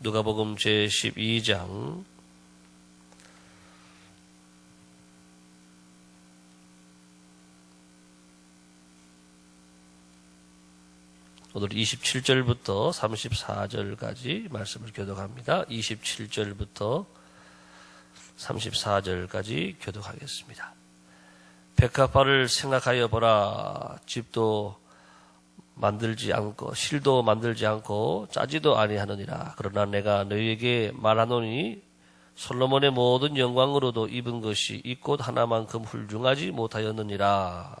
누가복음 제 12장 오늘 27절부터 34절까지 말씀을 교독합니다. 27절부터 34절까지 교독하겠습니다. 백합화를 생각하여 보라. 집도 만들지 않고 실도 만들지 않고 짜지도 아니하느니라. 그러나 내가 너희에게 말하노니 솔로몬의 모든 영광으로도 입은 것이 이 꽃 하나만큼 훌륭하지 못하였느니라.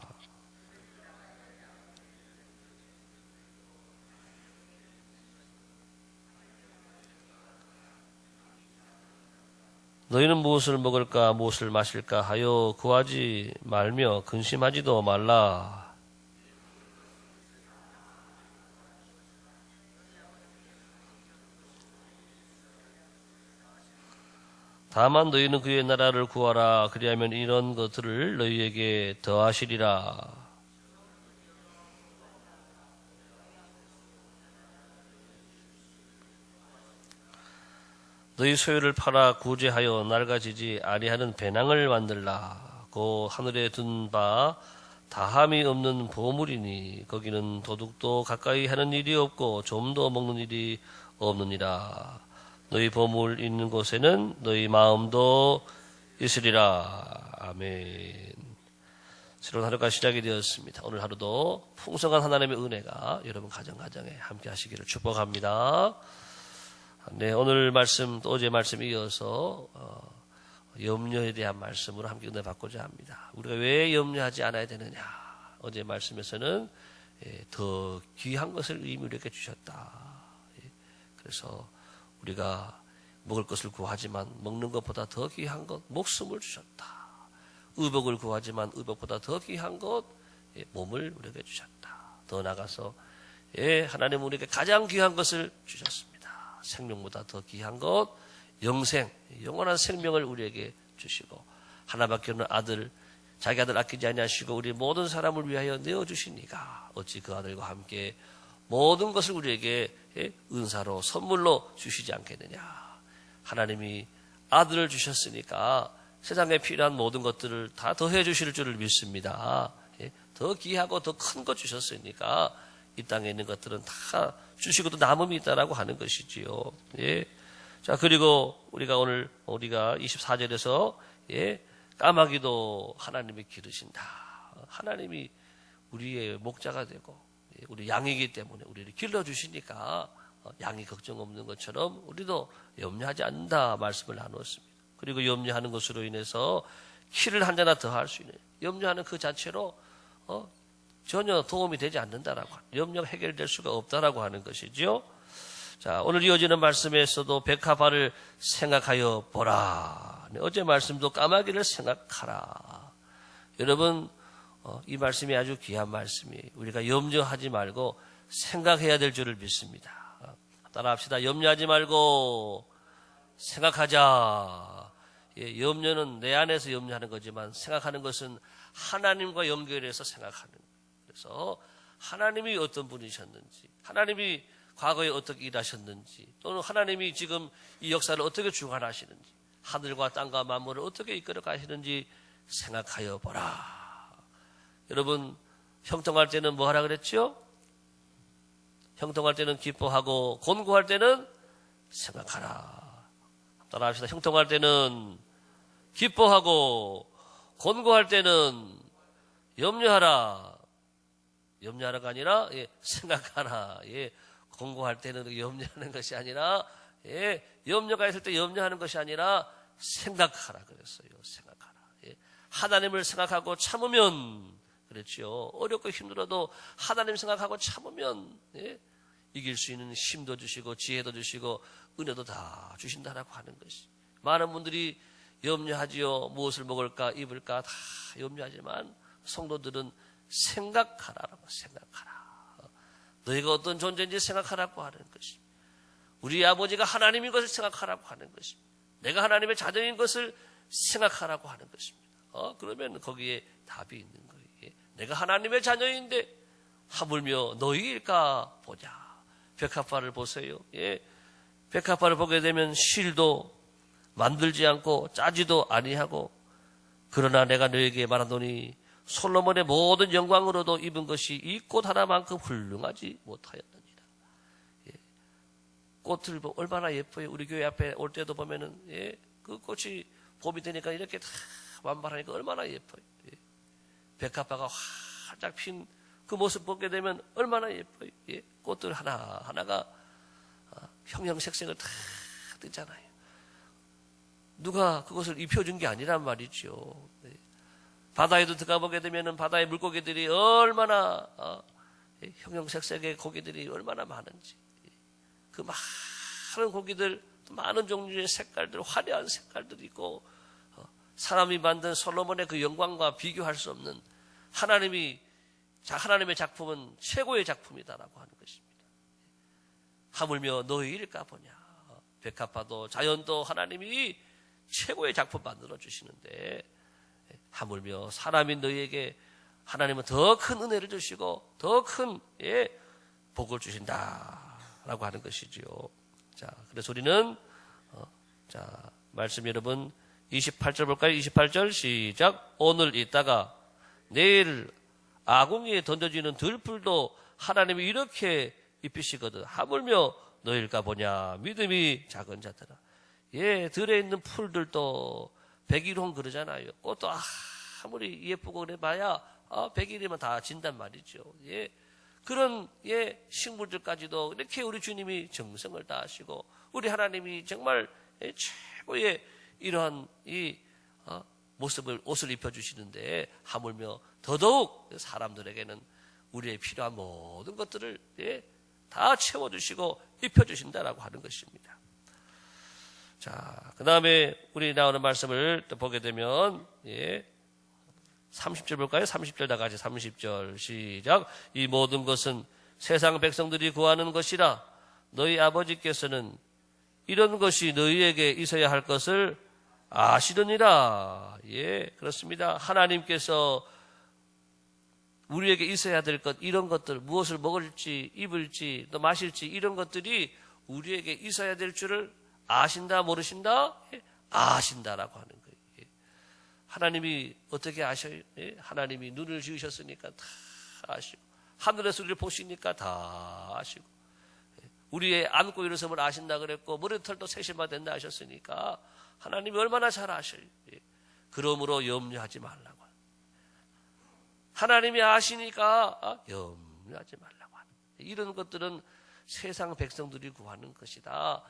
너희는 무엇을 먹을까 무엇을 마실까 하여 구하지 말며 근심하지도 말라. 다만 너희는 그의 나라를 구하라. 그리하면 이런 것들을 너희에게 더하시리라. 너희 소유를 팔아 구제하여 낡아지지 아니하는 배낭을 만들라. 고 하늘에 둔 바 다함이 없는 보물이니 거기는 도둑도 가까이 하는 일이 없고 좀도 먹는 일이 없느니라. 너희 보물 있는 곳에는 너희 마음도 있으리라. 아멘. 새로운 하루가 시작이 되었습니다. 오늘 하루도 풍성한 하나님의 은혜가 여러분 가정 가정에 함께 하시기를 축복합니다. 네, 오늘 말씀 또 어제 말씀 이어서 어, 염려에 대한 말씀으로 함께 은혜 받고자 합니다. 우리가 왜 염려하지 않아야 되느냐? 어제 말씀에서는 예, 더 귀한 것을 이미 우리에게 주셨다. 예, 그래서 우리가 먹을 것을 구하지만 먹는 것보다 더 귀한 것 목숨을 주셨다. 의복을 구하지만 의복보다 더 귀한 것 예, 몸을 우리에게 주셨다. 더 나가서 예, 하나님 우리에게 가장 귀한 것을 주셨습니다. 생명보다 더 귀한 것 영생, 영원한 생명을 우리에게 주시고 하나밖에 없는 아들 자기 아들 아끼지 아니하시고 우리 모든 사람을 위하여 내어 주시니까 어찌 그 아들과 함께 모든 것을 우리에게 예, 은사로 선물로 주시지 않겠느냐. 하나님이 아들을 주셨으니까 세상에 필요한 모든 것들을 다 더해 주실 줄을 믿습니다. 예, 더 귀하고 더 큰 것 주셨으니까 이 땅에 있는 것들은 다 주시고도 남음이 있다라고 하는 것이지요. 예. 자, 그리고 우리가 오늘 우리가 24절에서 예, 까마귀도 하나님이 기르신다. 하나님이 우리의 목자가 되고 예, 우리 양이기 때문에 우리를 길러 주시니까 어, 양이 걱정 없는 것처럼 우리도 염려하지 않는다 말씀을 나누었습니다. 그리고 염려하는 것으로 인해서 키를 한 자나 더 할 수 있는 염려하는 그 자체로 어, 전혀 도움이 되지 않는다라고 염려가 해결될 수가 없다라고 하는 것이죠. 자, 오늘 이어지는 말씀에서도 백합화를 생각하여 보라. 네, 어제 말씀도 까마귀를 생각하라. 여러분, 어, 이 말씀이 아주 귀한 말씀이에요. 우리가 염려하지 말고 생각해야 될 줄을 믿습니다. 어, 따라합시다. 염려하지 말고 생각하자. 예, 염려는 내 안에서 염려하는 거지만 생각하는 것은 하나님과 연결해서 생각하는 거예요. 그래서 하나님이 어떤 분이셨는지, 하나님이 과거에 어떻게 일하셨는지, 또는 하나님이 지금 이 역사를 어떻게 주관하시는지, 하늘과 땅과 만물을 어떻게 이끌어 가시는지 생각하여 보라. 여러분, 형통할 때는 뭐 하라 그랬죠? 형통할 때는 기뻐하고, 곤고할 때는 생각하라. 따라합시다. 형통할 때는 기뻐하고, 곤고할 때는 염려하라. 염려하라가 아니라 예, 생각하라. 예, 공부할 때는 염려하는 것이 아니라 예, 염려가 있을 때 염려하는 것이 아니라 생각하라 그랬어요. 생각하라. 예, 하나님을 생각하고 참으면 그랬죠. 어렵고 힘들어도 하나님 생각하고 참으면 예, 이길 수 있는 힘도 주시고 지혜도 주시고 은혜도 다 주신다라고 하는 것이. 많은 분들이 염려하지요. 무엇을 먹을까 입을까 다 염려하지만 성도들은 생각하라라고 생각하라. 너희가 어떤 존재인지 생각하라고 하는 것입니다. 우리 아버지가 하나님인 것을 생각하라고 하는 것입니다. 내가 하나님의 자녀인 것을 생각하라고 하는 것입니다. 어, 그러면 거기에 답이 있는 거예요. 내가 하나님의 자녀인데 하물며 너희일까 보자. 백합화를 보세요. 예. 백합화를 보게 되면 실도 만들지 않고 짜지도 아니하고 그러나 내가 너에게 말하노니 솔로몬의 모든 영광으로도 입은 것이 이 꽃 하나만큼 훌륭하지 못하였느니라. 예. 꽃을 보 얼마나 예뻐요. 우리 교회 앞에 올 때도 보면은 예. 그 꽃이 봄이 되니까 이렇게 다 완발하니까 얼마나 예뻐요. 예. 백합화가 활짝 핀 그 모습 보게 되면 얼마나 예뻐요. 예. 꽃들 하나 하나가 아, 형형색색을 다 띠잖아요. 누가 그것을 입혀준 게 아니란 말이죠. 네. 바다에도 들어가 보게 되면은 바다의 물고기들이 얼마나 어, 예, 형형색색의 고기들이 얼마나 많은지 예. 그 많은 고기들 또 많은 종류의 색깔들 화려한 색깔들이 있고 어, 사람이 만든 솔로몬의 그 영광과 비교할 수 없는 하나님이 자, 하나님의 작품은 최고의 작품이다라고 하는 것입니다. 하물며 너희 일까 보냐. 백합화도 자연도 하나님이 최고의 작품 만들어 주시는데 하물며 사람인 너희에게 하나님은 더 큰 은혜를 주시고 더큰 예, 복을 주신다라고 하는 것이지요. 자, 그래서 우리는 어, 자 말씀 여러분 28절 볼까요? 28절 시작. 오늘 있다가 내일 아궁이에 던져지는 들풀도 하나님이 이렇게 입히시거든. 하물며 너일까 보냐. 믿음이 작은 자들아. 예, 들에 있는 풀들도 백일홍 그러잖아요. 꽃도 아무리 예쁘고 그래 봐야 아, 백일이면 다 진단 말이죠. 예. 그런 예, 식물들까지도 이렇게 우리 주님이 정성을 다하시고 우리 하나님이 정말 예, 최고의 이러한 이 어, 모습을 옷을 입혀 주시는데 하물며 더더욱 사람들에게는 우리의 필요한 모든 것들을 예, 다 채워 주시고 입혀 주신다라고 하는 것입니다. 자, 그 다음에 우리 나오는 말씀을 또 보게 되면, 예. 30절 볼까요? 30절 다 같이 30절 시작. 이 모든 것은 세상 백성들이 구하는 것이라 너희 아버지께서는 이런 것이 너희에게 있어야 할 것을 아시느니라. 예, 그렇습니다. 하나님께서 우리에게 있어야 될 것, 이런 것들, 무엇을 먹을지, 입을지, 또 마실지, 이런 것들이 우리에게 있어야 될 줄을 아신다 모르신다? 예, 아신다라고 하는 거예요. 예. 하나님이 어떻게 아셔요? 예, 하나님이 눈을 지으셨으니까 다 아시고 하늘의 소리를 보시니까 다 아시고 우리의 안고 일어섬을 아신다 그랬고 머리털도 세심화 된다 하셨으니까 하나님이 얼마나 잘 아셔요. 그러므로 염려하지 말라고. 하나님이 아시니까 아, 염려하지 말라고 하는 이런 것들은 세상 백성들이 구하는 것이다.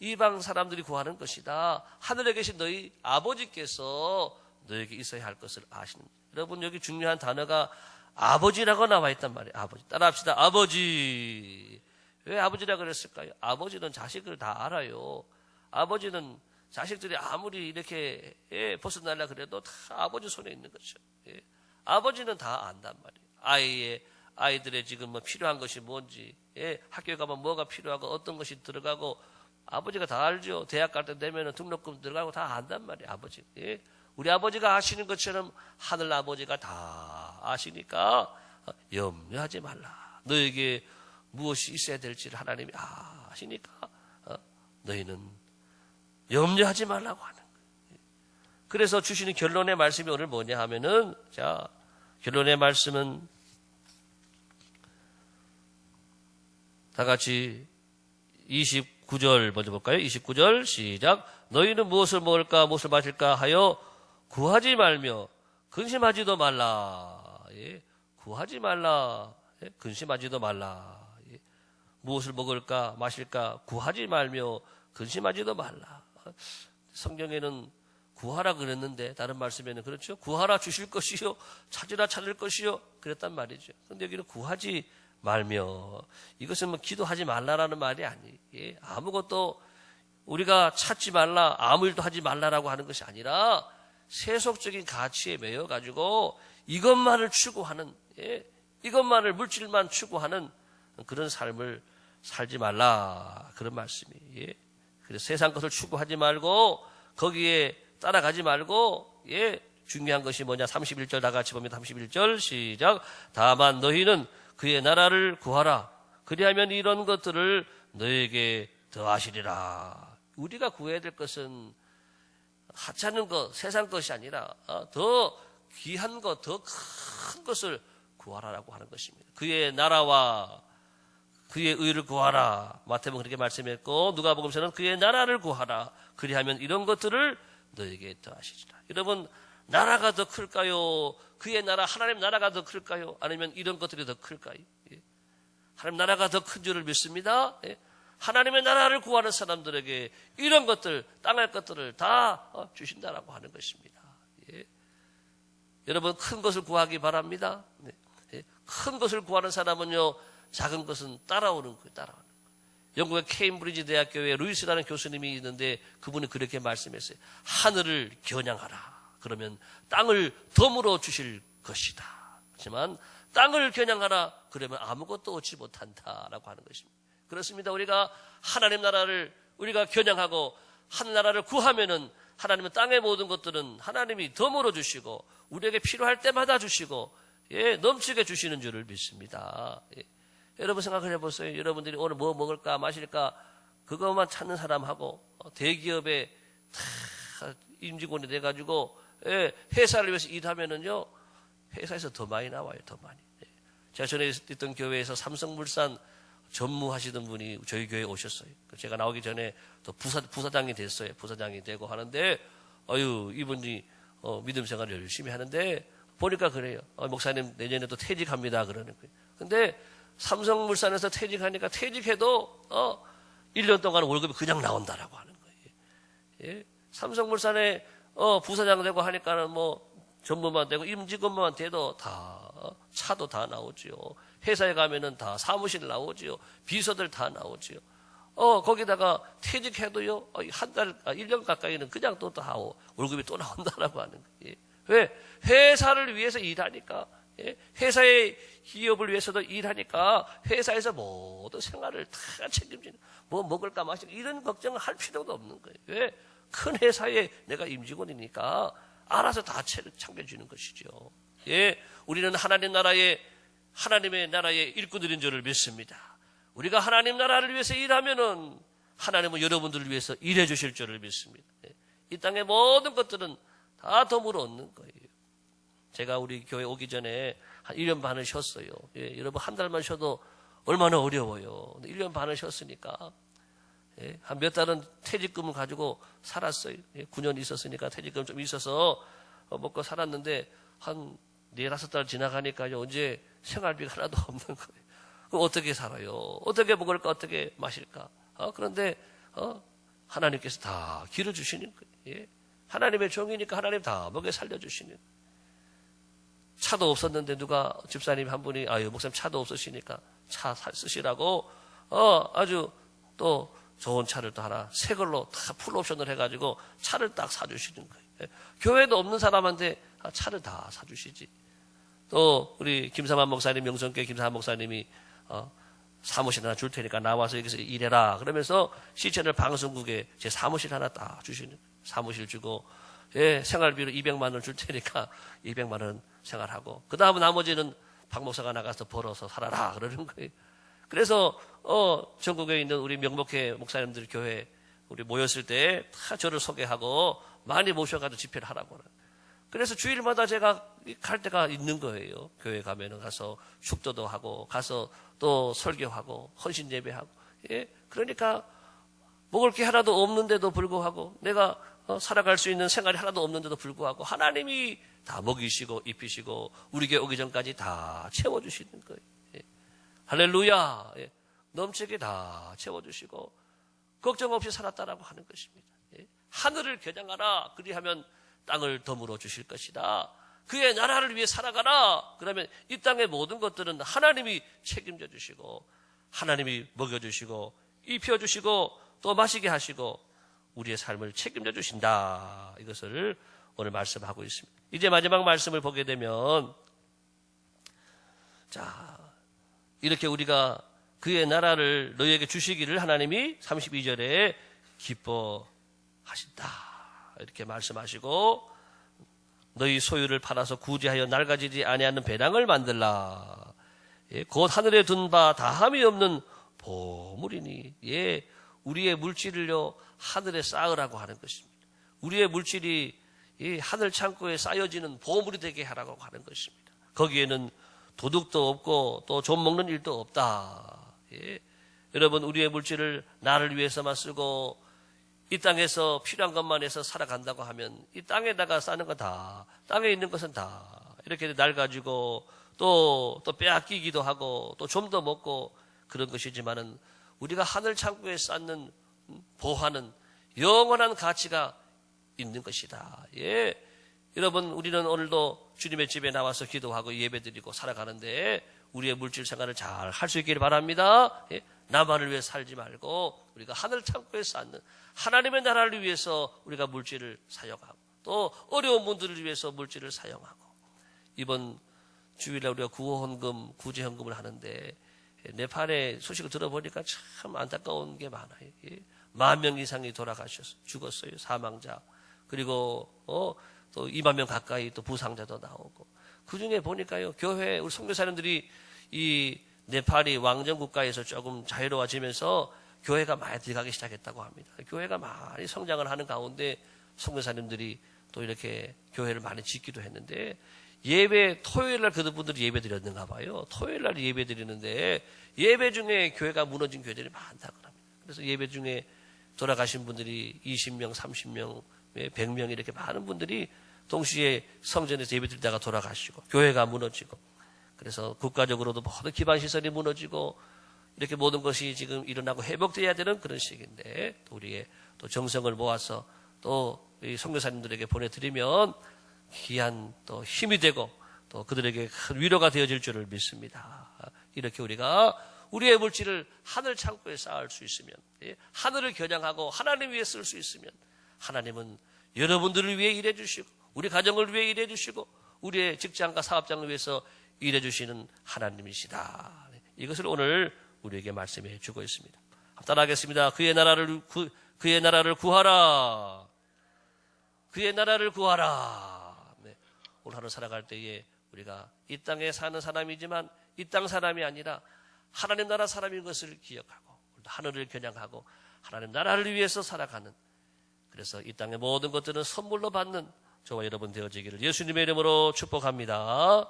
이방 사람들이 구하는 것이다. 하늘에 계신 너희 아버지께서 너에게 있어야 할 것을 아시는. 여러분 여기 중요한 단어가 아버지라고 나와 있단 말이에요. 아버지. 따라합시다. 아버지. 왜 아버지라 그랬을까요? 아버지는 자식을 다 알아요. 아버지는 자식들이 아무리 이렇게 예, 벗어날라 그래도 다 아버지 손에 있는 거죠. 예. 아버지는 다 안단 말이에요. 아이의 아이들의 지금 뭐 필요한 것이 뭔지, 예, 학교에 가면 뭐가 필요하고 어떤 것이 들어가고 아버지가 다 알죠. 대학 갈 때 되면 등록금 들어가고 다 안단 말이에요. 아버지. 예. 우리 아버지가 아시는 것처럼 하늘 아버지가 다 아시니까 염려하지 말라. 너에게 무엇이 있어야 될지를 하나님이 아시니까 어, 너희는 염려하지 말라고 하는 거예요. 그래서 주시는 결론의 말씀이 오늘 뭐냐 하면은 자 결론의 말씀은 다 같이 29절 먼저 볼까요? 29절 시작. 너희는 무엇을 먹을까 무엇을 마실까 하여 구하지 말며 근심하지도 말라. 예, 구하지 말라. 예, 근심하지도 말라. 예, 무엇을 먹을까 마실까 구하지 말며 근심하지도 말라. 성경에는 구하라 그랬는데 다른 말씀에는 그렇죠. 구하라 주실 것이요 찾으라 찾을 것이요 그랬단 말이죠. 근데 여기는 구하지 말며 이것은 뭐 기도하지 말라라는 말이 아니. 예, 아무것도 우리가 찾지 말라 아무 일도 하지 말라라고 하는 것이 아니라 세속적인 가치에 매여 가지고 이것만을 추구하는 예, 이것만을 물질만 추구하는 그런 삶을 살지 말라 그런 말씀이. 예. 그래서 세상 것을 추구하지 말고 거기에 따라가지 말고 예 중요한 것이 뭐냐 31절 다 같이 보면 31절 시작 다만 너희는 그의 나라를 구하라. 그리하면 이런 것들을 너에게 더하시리라. 우리가 구해야 될 것은 하찮은 것, 세상 것이 아니라 어, 더 귀한 것, 더 큰 것을 구하라라고 하는 것입니다. 그의 나라와 그의 의를 구하라. 마태복음 그렇게 말씀했고 누가복음서는 그의 나라를 구하라. 그리하면 이런 것들을 너에게 더하시리라. 여러분 나라가 더 클까요? 그의 나라 하나님 나라가 더 클까요? 아니면 이런 것들이 더 클까요? 예. 하나님 나라가 더 큰 줄을 믿습니다. 예. 하나님의 나라를 구하는 사람들에게 이런 것들, 땅할 것들을 다 어, 주신다라고 하는 것입니다. 예. 여러분 큰 것을 구하기 바랍니다. 네. 예. 큰 것을 구하는 사람은요, 작은 것은 따라오는 거예요. 따라오는 거예요. 영국의 케임브리지 대학교에 루이스라는 교수님이 있는데 그분이 그렇게 말씀했어요. 하늘을 겨냥하라. 그러면 땅을 덤으로 주실 것이다. 하지만 땅을 겨냥하라. 그러면 아무것도 얻지 못한다라고 하는 것입니다. 그렇습니다. 우리가 하나님 나라를 우리가 겨냥하고 하늘 나라를 구하면은 하나님은 땅의 모든 것들은 하나님이 덤으로 주시고 우리에게 필요할 때마다 주시고 예, 넘치게 주시는 줄을 믿습니다. 예. 여러분 생각해 보세요. 여러분들이 오늘 뭐 먹을까 마실까 그것만 찾는 사람하고 어, 대기업에 다 임직원이 돼가지고 예, 회사를 위해서 일하면은요 회사에서 더 많이 나와요. 더 많이. 예. 제가 전에 있던 교회에서 삼성물산 전무하시던 분이 저희 교회에 오셨어요. 제가 나오기 전에 또 부사, 부사장이 됐어요. 부사장이 되고 하는데, 어유 이분이 어, 믿음 생활을 열심히 하는데, 보니까 그래요. 어, 목사님 내년에 또 퇴직합니다. 그러는 거예요. 근데 삼성물산에서 퇴직하니까 퇴직해도, 어, 1년 동안 월급이 그냥 나온다라고 하는 거예요. 예? 삼성물산에, 어, 부사장 되고 하니까는 뭐, 전무만 되고 임직원만 돼도 다, 어, 차도 다 나오지요. 회사에 가면은 다 사무실 나오지요. 비서들 다 나오지요. 어, 거기다가 퇴직해도요, 어, 한 달, 아, 1년 가까이는 그냥 또 다 월급이 또 나온다라고 하는 거예요. 왜? 회사를 위해서 일하니까, 예? 회사의 기업을 위해서도 일하니까 회사에서 모든 생활을 다 책임지는, 뭐 먹을까 마실까 이런 걱정을 할 필요도 없는 거예요. 왜? 큰 회사에 내가 임직원이니까 알아서 다 챙겨주는 것이죠. 예, 우리는 하나님 나라의 하나님의 나라의 일꾼들인 줄을 믿습니다. 우리가 하나님 나라를 위해서 일하면은 하나님은 여러분들을 위해서 일해 주실 줄을 믿습니다. 예. 이 땅의 모든 것들은 다 덤으로 얻는 거예요. 제가 우리 교회 오기 전에 한 1년 반을 쉬었어요. 예, 여러분 한 달만 쉬어도 얼마나 어려워요. 1년 반을 쉬었으니까 예, 한 몇 달은 퇴직금을 가지고 살았어요. 예, 9년 있었으니까 퇴직금 좀 있어서 어, 먹고 살았는데 한 네다섯 달 지나가니까요. 언제 생활비가 하나도 없는 거예요. 어떻게 살아요? 어떻게 먹을까? 어떻게 마실까? 어, 그런데 어, 하나님께서 다 길을 주시는 거예요. 예? 하나님의 종이니까 하나님 다 먹여 살려주시는 차도 없었는데 누가 집사님 한 분이 아유 목사님 차도 없으시니까 차 쓰시라고 어 아주 또 좋은 차를 또 하나 새 걸로 다 풀옵션을 해가지고 차를 딱 사주시는 거예요. 예? 교회도 없는 사람한테 차를 다 사주시지. 또 우리 김사만 목사님 명성교회 김사만 목사님이 어, 사무실 하나 줄 테니까 나와서 여기서 일해라 그러면서 시청을 방송국에 제 사무실 하나 딱 주시는 사무실 주고 예, 생활비로 200만 원 줄 테니까 200만 원 생활하고 그 다음 나머지는 박 목사가 나가서 벌어서 살아라 그러는 거예요. 그래서 어, 전국에 있는 우리 명목회 목사님들 교회 우리 모였을 때 다 저를 소개하고 많이 모셔가지고 집회를 하라고 그래요. 그래서 주일마다 제가 갈 때가 있는 거예요. 교회 가면은 가서 축도도 하고 가서 또 설교하고 헌신 예배하고 예 그러니까 먹을 게 하나도 없는데도 불구하고 내가 어, 살아갈 수 있는 생활이 하나도 없는데도 불구하고 하나님이 다 먹이시고 입히시고 우리 교회 오기 전까지 다 채워주시는 거예요. 예. 할렐루야 예. 넘치게 다 채워주시고 걱정 없이 살았다라고 하는 것입니다. 예. 하늘을 겨냥하라 그리하면 땅을 덤으로 주실 것이다. 그의 나라를 위해 살아가라. 그러면 이 땅의 모든 것들은 하나님이 책임져 주시고 하나님이 먹여 주시고 입혀 주시고 또 마시게 하시고 우리의 삶을 책임져 주신다. 이것을 오늘 말씀하고 있습니다. 이제 마지막 말씀을 보게 되면 자, 이렇게 우리가 그의 나라를 너희에게 주시기를 하나님이 32절에 기뻐하신다. 이렇게 말씀하시고 너희 소유를 팔아서 구제하여 낡아지지 아니하는 배당을 만들라. 예, 곧 하늘에 둔 바 다함이 없는 보물이니 예, 우리의 물질을요 하늘에 쌓으라고 하는 것입니다. 우리의 물질이 이 하늘 창고에 쌓여지는 보물이 되게 하라고 하는 것입니다. 거기에는 도둑도 없고 또 좀 먹는 일도 없다. 예. 여러분 우리의 물질을 나를 위해서만 쓰고 이 땅에서 필요한 것만 해서 살아간다고 하면 이 땅에다가 싸는 건다 땅에 있는 것은 다 이렇게 날 가지고 또 또 빼앗기기도 하고 또 좀 더 먹고 그런 것이지만은 우리가 하늘 창고에 쌓는 보화는 영원한 가치가 있는 것이다. 예. 여러분, 우리는 오늘도 주님의 집에 나와서 기도하고 예배드리고 살아가는데 우리의 물질 생활을 잘 할 수 있기를 바랍니다. 예. 나만을 위해 살지 말고 우리가 하늘 창고에 쌓는 하나님의 나라를 위해서 우리가 물질을 사용하고 또 어려운 분들을 위해서 물질을 사용하고 이번 주일날 우리가 구호헌금, 구제헌금을 하는데 네팔의 소식을 들어보니까 참 안타까운 게 많아요. 예. 만명 이상이 돌아가셨어 죽었어요. 사망자. 그리고 어, 또 2만 명 가까이 또 부상자도 나오고 그 중에 보니까요 교회 우리 선교사님들이 이 네팔이 왕정 국가에서 조금 자유로워지면서 교회가 많이 들어가기 시작했다고 합니다. 교회가 많이 성장을 하는 가운데 선교사님들이 또 이렇게 교회를 많이 짓기도 했는데 예배 토요일 날 그분들이 예배 드렸는가 봐요. 토요일 날 예배 드리는데 예배 중에 교회가 무너진 교회들이 많다고 합니다. 그래서 예배 중에 돌아가신 분들이 20명, 30명, 100명 이렇게 많은 분들이 동시에 성전에서 예배 드리다가 돌아가시고 교회가 무너지고 그래서 국가적으로도 모든 기반 시설이 무너지고 이렇게 모든 것이 지금 일어나고 회복돼야 되는 그런 시기인데 또 우리의 또 정성을 모아서 또이 선교사님들에게 보내드리면 귀한 또 힘이 되고 또 그들에게 큰 위로가 되어질 줄을 믿습니다. 이렇게 우리가 우리의 물질을 하늘 창고에 쌓을 수 있으면 예, 하늘을 겨냥하고 하나님 위해 쓸 수 있으면 하나님은 여러분들을 위해 일해 주시고 우리 가정을 위해 일해 주시고 우리의 직장과 사업장을 위해서 일해 주시는 하나님이시다. 이것을 오늘 우리에게 말씀해 주고 있습니다. 따라하겠습니다. 그의 나라를 구, 그의 나라를 구하라. 그의 나라를 구하라. 네. 오늘 하루 살아갈 때에 우리가 이 땅에 사는 사람이지만 이 땅 사람이 아니라 하나님 나라 사람인 것을 기억하고 하늘을 겨냥하고 하나님 나라를 위해서 살아가는 그래서 이 땅의 모든 것들은 선물로 받는 저와 여러분 되어지기를 예수님의 이름으로 축복합니다.